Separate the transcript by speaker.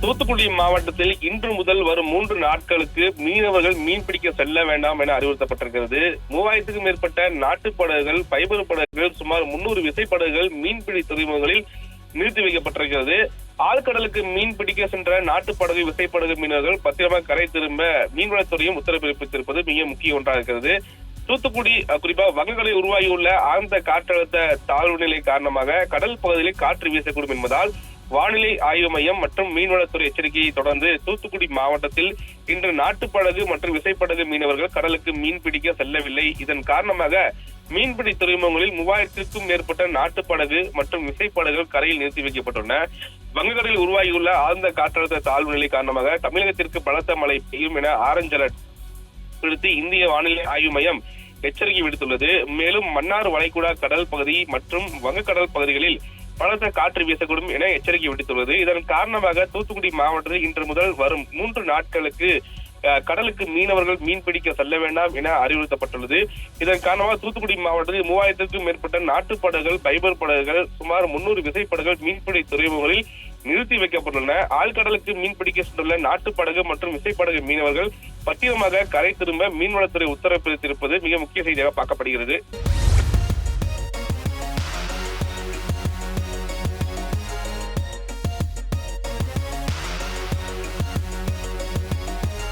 Speaker 1: தூத்துக்குடி மாவட்டத்தில் இன்று முதல் வரும் மூன்று நாட்களுக்கு மீனவர்கள் மீன்பிடிக்க செல்ல வேண்டாம் என அறிவுறுத்தப்பட்டிருக்கிறது. மூவாயிரத்துக்கும் மேற்பட்ட நாட்டு படகுகள் பைபர் படகுகள் சுமார் முன்னூறு விசைப்படகுகள் மீன்பிடி துறைமுகங்களில் நிறுத்தி வைக்கப்பட்டிருக்கிறது. ஆழ்கடலுக்கு மீன் பிடிக்க சென்ற நாட்டுப்படகு விசைப்படகு மீனவர்கள் பத்திரமாக கரை திரும்ப மீன்வளத்துறையும் உத்தரவு பிறப்பித்திருப்பது மிக முக்கிய ஒன்றாக இருக்கிறது. தூத்துக்குடி குறிப்பாக குறிப்பா வங்கங்களில் உருவாகியுள்ள ஆழ்ந்த காற்றழுத்த தாழ்வு நிலை காரணமாக கடல் பகுதியில் காற்று வீசக்கூடும் என்பதால் வானிலை ஆய்வு மையம் மற்றும் மீன்வளத்துறை எச்சரிக்கையை தொடர்ந்து தூத்துக்குடி மாவட்டத்தில் இன்று நாட்டுப்படகு மற்றும் விசைப்படகு மீனவர்கள் கடலுக்கு மீன் பிடிக்க செல்லவில்லை. இதன் காரணமாக மீன்பிடி துறைமுகங்களில் மூவாயிரத்திற்கும் மேற்பட்ட நாட்டுப்படகு மற்றும் விசைப்படகுகள் கரையில் நிறுத்தி வைக்கப்பட்டுள்ளன. வங்கக்கடலில் உருவாகியுள்ள ஆழ்ந்த காற்றழுத்த தாழ்வு நிலை காரணமாக தமிழகத்திற்கு பலத்த மழை பெய்யும் என ஆரஞ்சு அலர்ட் விடுத்து இந்திய வானிலை ஆய்வு மையம் எச்சரிக்கை விடுத்துள்ளது. மேலும் மன்னார் வளைகுடா கடல் பகுதி மற்றும் வங்கக்கடல் பகுதிகளில் பலத்த காற்று வீசக்கூடும் என எச்சரிக்கை விடுத்துள்ளது. இதன் காரணமாக தூத்துக்குடி மாவட்டத்தில் இன்று முதல் வரும் மூன்று நாட்களுக்கு கடலுக்கு மீனவர்கள் மீன் பிடிக்க செல்ல வேண்டாம் என அறிவுறுத்தப்பட்டுள்ளது. இதன் காரணமாக தூத்துக்குடி மாவட்டத்தில் மூவாயிரத்திற்கும் மேற்பட்ட நாட்டுப்படகுகள் பைபர் படகுகள் சுமார் முன்னூறு விசைப்படகுகள் மீன்பிடி துறைமுகங்களில் நிறுத்தி வைக்கப்பட்டுள்ளன. ஆழ்கடலுக்கு மீன் பிடிக்க சென்றுள்ள நாட்டுப்படகு மற்றும் விசைப்படகு மீனவர்கள் பத்திரமாக கரை திரும்ப மீன்வளத்துறை உத்தரவு பிறப்பித்திருப்பது மிக முக்கிய செய்தியாக பார்க்கப்படுகிறது.